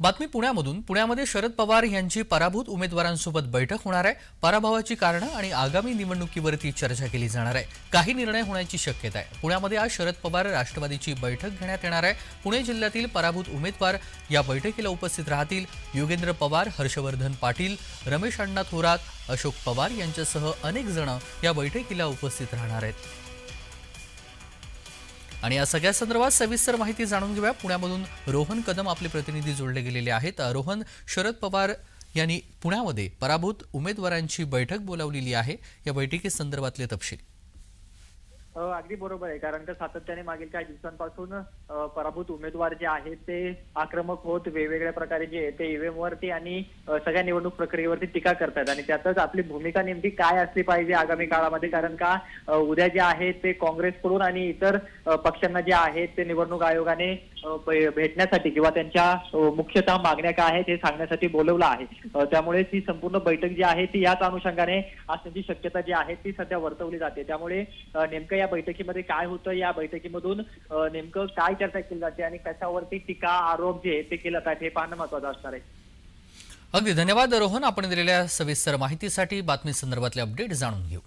बातमी पुण्यामधून. पुण्यामध्ये शरद पवार यांची पराभूत उमेदवारांसोबत बैठक होणार आहे. पराभवाची कारणं आणि आगामी निवडणुकीवरती चर्चा केली जाणार आहे. काही निर्णय होण्याची शक्यता आहे. पुण्यामध्ये आज शरद पवार राष्ट्रवादीची बैठक घेण्यात येणार आहे. पुणे जिल्ह्यातील पराभूत उमेदवार या बैठकीला उपस्थित राहतील योगेंद्र पवार हर्षवर्धन पाटील रमेश अण्णा थोरात अशोक पवार यांच्यासह अनेक जण या बैठकीला उपस्थित राहणार आहेत. आणि या सगळ्या संदर्भात सविस्तर माहिती जाणून घेऊया. पुण्यामधून रोहन कदम आपले प्रतिनिधी जोडले गेलेले आहेत. रोहन शरद पवार यांनी पुण्यामध्ये पराभूत उमेदवारांची बैठक बोलावलेली आहे. या बैठकीसंदर्भातले तपशील. अगदी बरोबर आहे. कारण का सातत्याने मागील काही दिवसांपासून पराभूत उमेदवार जे आहेत ते आक्रमक होत वेगवेगळ्या प्रकारे जे आहे ते ईव्हीएम वरती आणि सगळ्या निवडणूक प्रक्रियेवरती टीका करतात. आणि त्यातच आपली भूमिका नेमकी काय असली पाहिजे आगामी काळामध्ये? कारण का उद्या जे आहे ते काँग्रेसकडून आणि इतर पक्षांना जे आहेत ते निवडणूक आयोगाने भेटण्यासाठी किंवा त्यांच्या मुख्यतः मागण्या काय आहेत हे सांगण्यासाठी बोलवलं आहे. त्यामुळे ती संपूर्ण बैठक जी आहे ती याच अनुषंगाने असण्याची शक्यता जी आहे ती सध्या वर्तवली जाते. त्यामुळे नेमकं या बैठकीमध्ये काय होतं या बैठकीमधून नेमकं काय चर्चा केली जाते आणि कशावरती टीका आरोप जे ते केलं जातात हे पाहणं महत्वाचं असणार आहे. अगदी. धन्यवाद रोहन. आपण दिलेल्या सविस्तर माहितीसाठी बातमी संदर्भातले अपडेट जाणून घेऊ.